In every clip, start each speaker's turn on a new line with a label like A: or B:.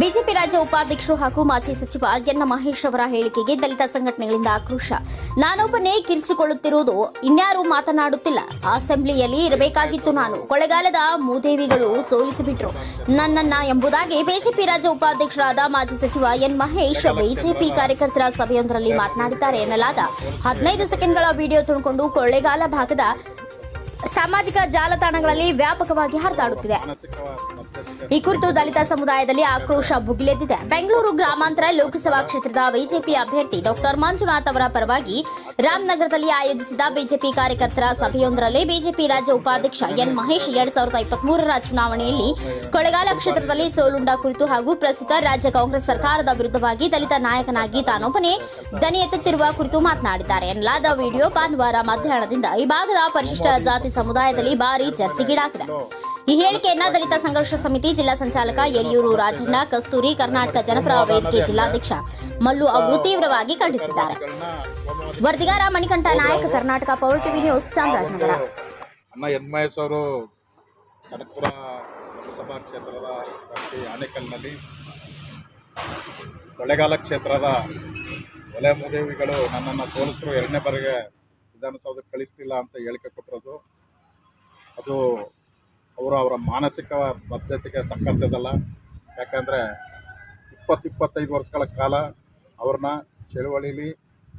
A: BJP ರಾಜ್ಯ ಉಪಾಧ್ಯಕ್ಷರು ಹಾಗೂ ಮಾಜಿ ಸಚಿವ ಎನ್ ಮಹೇಶ್ ಅವರ ಹೇಳಿಕೆಗೆ ದಲಿತ ಸಂಘಟನೆಗಳಿಂದ ಆಕ್ರೋಶ. ನಾನೊಬ್ಬನೇ ಕಿರಿಚಿಕೊಳ್ಳುತ್ತಿರುವುದು ಇನ್ಯಾರೂ ಮಾತನಾಡುತ್ತಿಲ್ಲ. ಅಸೆಂಬ್ಲಿಯಲ್ಲಿ ಇರಬೇಕಾಗಿತ್ತು ನಾನು. ಕೊಳೆಗಾಲದ ಮೂದೇವಿಗಳು ಸೋಲಿಸಿಬಿಟ್ರು. ನನ್ನನ್ನ ಎಂಬುದಾಗಿ ಬಿಜೆಪಿ ರಾಜ್ಯ ಉಪಾಧ್ಯಕ್ಷರಾದ ಮಾಜಿ ಸಚಿವ ಎನ್ ಮಹೇಶ್ ಬಿಜೆಪಿ ಕಾರ್ಯಕರ್ತರ ಸಭೆಯೊಂದರಲ್ಲಿ ಮಾತನಾಡಿದ್ದಾರೆ ಎನ್ನಲಾದ ಹದಿನೈದು ಸೆಕೆಂಡ್ಗಳ ವಿಡಿಯೋ ತುಣುಕೊಂಡು ಕೊಳ್ಳೆಗಾಲ ಭಾಗದ ಸಾಮಾಜಿಕ ಜಾಲತಾಣಗಳಲ್ಲಿ ವ್ಯಾಪಕವಾಗಿ ಹರಿದಾಡುತ್ತಿದೆ. ಈ ಕುರಿತು ದಲಿತ ಸಮುದಾಯದಲ್ಲಿ ಆಕ್ರೋಶ ಭುಗಿಲೆದ್ದಿದೆ. ಬೆಂಗಳೂರು ಗ್ರಾಮಾಂತರ ಲೋಕಸಭಾ ಕ್ಷೇತ್ರದ ಬಿಜೆಪಿ ಅಭ್ಯರ್ಥಿ ಡಾಕ್ಟರ್ ಮಂಜುನಾಥ್ ಅವರ ಪರವಾಗಿ ರಾಮನಗರದಲ್ಲಿ ಆಯೋಜಿಸಿದ ಬಿಜೆಪಿ ಕಾರ್ಯಕರ್ತರ ಸಭೆಯೊಂದರಲ್ಲಿ ಬಿಜೆಪಿ ರಾಜ್ಯ ಉಪಾಧ್ಯಕ್ಷ ಎನ್ ಮಹೇಶ್ ಎರಡ್ ಸಾವಿರದ ಇಪ್ಪತ್ಮೂರರ ಚುನಾವಣೆಯಲ್ಲಿ ಕೊಳೆಗಾಲ ಕ್ಷೇತ್ರದಲ್ಲಿ ಸೋಲುಂಡ ಕುರಿತು ಹಾಗೂ ಪ್ರಸ್ತುತ ರಾಜ್ಯ ಕಾಂಗ್ರೆಸ್ ಸರ್ಕಾರದ ವಿರುದ್ಧವಾಗಿ ದಲಿತ ನಾಯಕನಾಗಿ ತಾನೊಬ್ಬನೇ ದನಿ ಎತ್ತುತ್ತಿರುವ ಕುರಿತು ಮಾತನಾಡಿದ್ದಾರೆ. ಎನ್ನಲಾದ ವಿಡಿಯೋ ಭಾನುವಾರ ಮಧ್ಯಾಹ್ನದಿಂದ ಈ ಭಾಗದ ಪರಿಶಿಷ್ಟ ಜಾತಿ ಸಮುದಾಯದಲ್ಲಿ ಭಾರಿ ಚರ್ಚೆಗೀಡಾಗಿದೆ. ಈ ಹೇಳಿಕೆಯನ್ನ ದಲಿತ ಸಂಘರ್ಷ ಸಮಿತಿ ಜಿಲ್ಲಾ ಸಂಚಾಲಕ ಯಡಿಯೂರು ರಾಜಣ್ಣ, ಕಸ್ತೂರಿ ಕರ್ನಾಟಕ ಜನಪರ ವೇದಿಕೆ ಜಿಲ್ಲಾಧ್ಯಕ್ಷ ಮಲ್ಲು ಅವರು ತೀವ್ರವಾಗಿ ಖಂಡಿಸಿದ್ದಾರೆ. ವರದಿಗಾರ Manikantha Nayaka, Karnataka power TV news, Chamarajanagar.
B: N ಅವರು ಕ್ಷೇತ್ರದ ಆನೇಕಲ್ನಲ್ಲಿ ಕ್ಷೇತ್ರದ ಒಲೆ ನನ್ನನ್ನು ಸೋಲಿಸರು, ಎರಡನೇ ಬಾರಿಗೆ ವಿಧಾನಸೌಧಕ್ಕೆ ಕಳಿಸ್ತಿಲ್ಲ ಅಂತ ಹೇಳಿಕೆ ಕೊಟ್ಟಿರೋದು. ಅದು ಅವರು ಮಾನಸಿಕ ಬದ್ಧತೆಗೆ ತಕ್ಕಂಥದ್ದಲ್ಲ. ಯಾಕಂದರೆ ಇಪ್ಪತ್ತು ಇಪ್ಪತ್ತೈದು ವರ್ಷಗಳ ಕಾಲ ಅವ್ರನ್ನ ಚಳುವಳಿಲಿ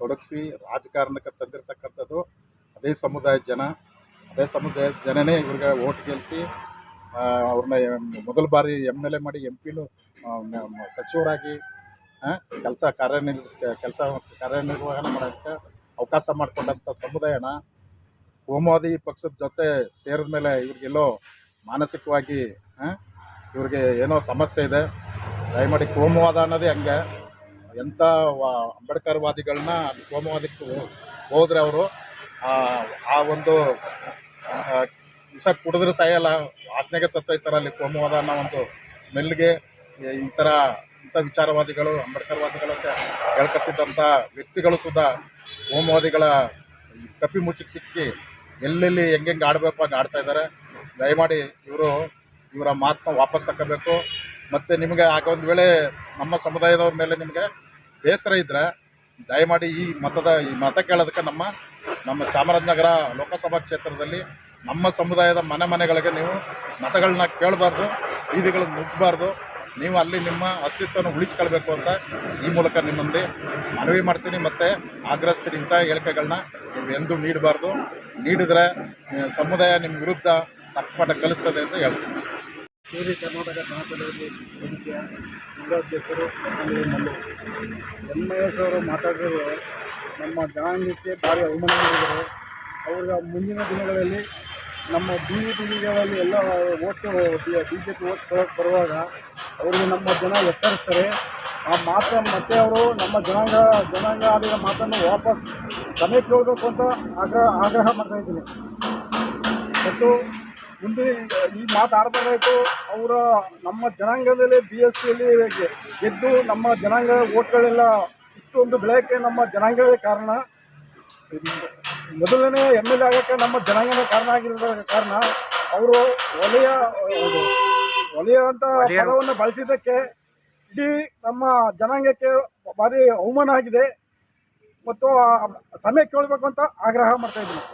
B: ತೊಡಗಿಸಿ ರಾಜಕಾರಣಕ್ಕೆ ತಂದಿರತಕ್ಕಂಥದ್ದು ಅದೇ ಸಮುದಾಯದ ಜನ. ಅದೇ ಸಮುದಾಯದ ಜನನೇ ಇವ್ರಿಗೆ ಓಟ್ ಗೆಲ್ಲಿಸಿ ಅವ್ರನ್ನ ಮೊದಲ ಬಾರಿ ಎಂ ಎಲ್ ಎ ಮಾಡಿ ಎಂ ಪಿನೂ ಸಚಿವರಾಗಿ ಕೆಲಸ ಕಾರ್ಯನಿರ್, ಕೆಲಸ ಕಾರ್ಯನಿರ್ವಹಣೆ ಮಾಡೋಕ್ಕೆ ಅವಕಾಶ ಮಾಡಿಕೊಂಡಂಥ ಸಮುದಾಯನ ಕೋಮುವಾದಿ ಪಕ್ಷದ ಜೊತೆ ಸೇರಿದ ಮೇಲೆ ಇವ್ರಿಗೆಲ್ಲೋ ಮಾನಸಿಕವಾಗಿ ಇವ್ರಿಗೆ ಏನೋ ಸಮಸ್ಯೆ ಇದೆ. ದಯಮಾಡಿ ಕೋಮುವಾದ ಅನ್ನೋದೇ ಹಂಗೆ. ಎಂಥ ವಾ ಅಂಬೇಡ್ಕರ್ವಾದಿಗಳನ್ನ ಅಲ್ಲಿ ಕೋಮುವಾದಕ್ಕೆ ಹೋದರೆ ಅವರು, ಆ ಒಂದು ವಿಷ ಕುಡಿದ್ರೆ ಸಾಯಲ್ಲ, ವಾಸನೆಗೆ ಸತ್ತೈತಾರೆ ಅಲ್ಲಿ ಕೋಮುವಾದ ಅನ್ನೋ ಒಂದು ಸ್ಮೆಲ್ಗೆ, ಈ ಥರ ಇಂಥ ವಿಚಾರವಾದಿಗಳು, ಅಂಬೇಡ್ಕರ್ವಾದಿಗಳು ಅಂತ ವ್ಯಕ್ತಿಗಳು ಸುಧಾ ಕೋಮುವಾದಿಗಳ ಕಪ್ಪಿ ಮುಚ್ಚಿಗೆ ಸಿಕ್ಕಿ, ಎಲ್ಲೆಲ್ಲಿ ಹೆಂಗೆಂಗೆ ಆಡಬೇಕು ಹಂಗೆ ಆಡ್ತಾ ಇದ್ದಾರೆ. ದಯಮಾಡಿ ಇವರು ಇವರ ಮಾತನ್ನ ವಾಪಸ್ ತಗೋಬೇಕು ಮತ್ತು ನಿಮಗೆ ಆಗ ಒಂದು ವೇಳೆ ನಮ್ಮ ಸಮುದಾಯದವ್ರ ಮೇಲೆ ನಿಮಗೆ ಬೇಸರ ಇದ್ದರೆ ದಯಮಾಡಿ ಈ ಮತದ, ಈ ಮತ ಕೇಳೋದಕ್ಕೆ ನಮ್ಮ ನಮ್ಮ ಚಾಮರಾಜನಗರ ಲೋಕಸಭಾ ಕ್ಷೇತ್ರದಲ್ಲಿ ನಮ್ಮ ಸಮುದಾಯದ ಮನೆ ಮನೆಗಳಿಗೆ ನೀವು ಮತಗಳನ್ನ ಕೇಳಬಾರ್ದು ಬೀದಿಗಳನ್ನ ನುಗ್ಗಬಾರ್ದು. ನೀವು ಅಲ್ಲಿ ನಿಮ್ಮ ಅಸ್ತಿತ್ವವನ್ನು ಉಳಿಸ್ಕೊಳ್ಬೇಕು ಅಂತ ಈ ಮೂಲಕ ನಿಮ್ಮಲ್ಲಿ ಮನವಿ ಮಾಡ್ತೀನಿ. ಮತ್ತು ಆಗ್ರಹಿಸ್ತೀನಿ ಇಂಥ ಹೇಳಿಕೆಗಳನ್ನ ನೀವು ಎಂದೂ ನೀಡಬಾರ್ದು. ನೀಡಿದರೆ ಸಮುದಾಯ ನಿಮ್ಮ ವಿರುದ್ಧ ತಕ್ಕಪಾಠ ಕಲಿಸ್ತದೆ ಅಂತ ಹೇಳ್ತೀನಿ.
C: ಸೇರಿ ಕರ್ನಾಟಕ ಕನ್ನಡದಲ್ಲಿ ವೇದಿಕೆಯ ಜಿಲ್ಲಾಧ್ಯಕ್ಷರು ನಮ್ಮಲ್ಲಿ ಮಹೇಶ್ ಅವರು ಮಾತಾಡಿದ್ರು ನಮ್ಮ ಜನಾಂಗಕ್ಕೆ ಭಾರಿ ಅವಮಾನ ಮಾಡಿದರು ಅವ್ರಿಗೆ ಮುಂದಿನ ದಿನಗಳಲ್ಲಿ ನಮ್ಮ ಬಿ ಜೆ ಪಿಗಳಲ್ಲಿ ಎಲ್ಲ vote, B J P vote ಕೊಡೋಕ್ಕೆ ಬರುವಾಗ ಅವ್ರಿಗೆ ನಮ್ಮ ಜನ ಎತ್ತರಿಸ್ತಾರೆ. ಆ ಮಾತ್ರ ಮತ್ತೆ ಅವರು ನಮ್ಮ ಜನಾಂಗ ಜನಾಂಗ ಆಡಿದ ಮಾತನ್ನು ವಾಪಸ್ ಸಮಯಕ್ಕೆ ಕೇಳಬೇಕು ಅಂತ ಆಗ್ರಹ ಆಗ್ರಹ ಮಾಡ್ತಾ ಇದ್ದೀನಿ. ಮತ್ತು ಮುಂದೆ ಈ ಮಾತಾಡಬಾರ್ದಾಯ್ತು ಅವರ ನಮ್ಮ ಜನಾಂಗದಲ್ಲಿ ಬಿ ಎಸ್ ಸಿಯಲ್ಲಿ ಗೆದ್ದು ನಮ್ಮ ಜನಾಂಗ ಓಟ್ಗಳೆಲ್ಲ ಇಷ್ಟೊಂದು ಬೆಳೆಯೋಕ್ಕೆ ನಮ್ಮ ಜನಾಂಗವೇ ಕಾರಣ. ಮೊದಲನೇ ಎಂ ಎಲ್ ಎ ಆಗೋಕ್ಕೆ ನಮ್ಮ ಜನಾಂಗನೇ ಕಾರಣ ಆಗಿರೋದ ಕಾರಣ ಅವರು ಒಲೆಯ ಒಲೆಯ ಅಂತ ಪದವನ್ನು ಬಳಸಿದ್ದಕ್ಕೆ ಇಡೀ ನಮ್ಮ ಜನಾಂಗಕ್ಕೆ ಭಾರಿ ಅವಮಾನ ಆಗಿದೆ. ಮತ್ತು ಸಮಯ ಕೇಳಬೇಕು ಅಂತ ಆಗ್ರಹ ಮಾಡ್ತಾ ಇದ್ದೀನಿ.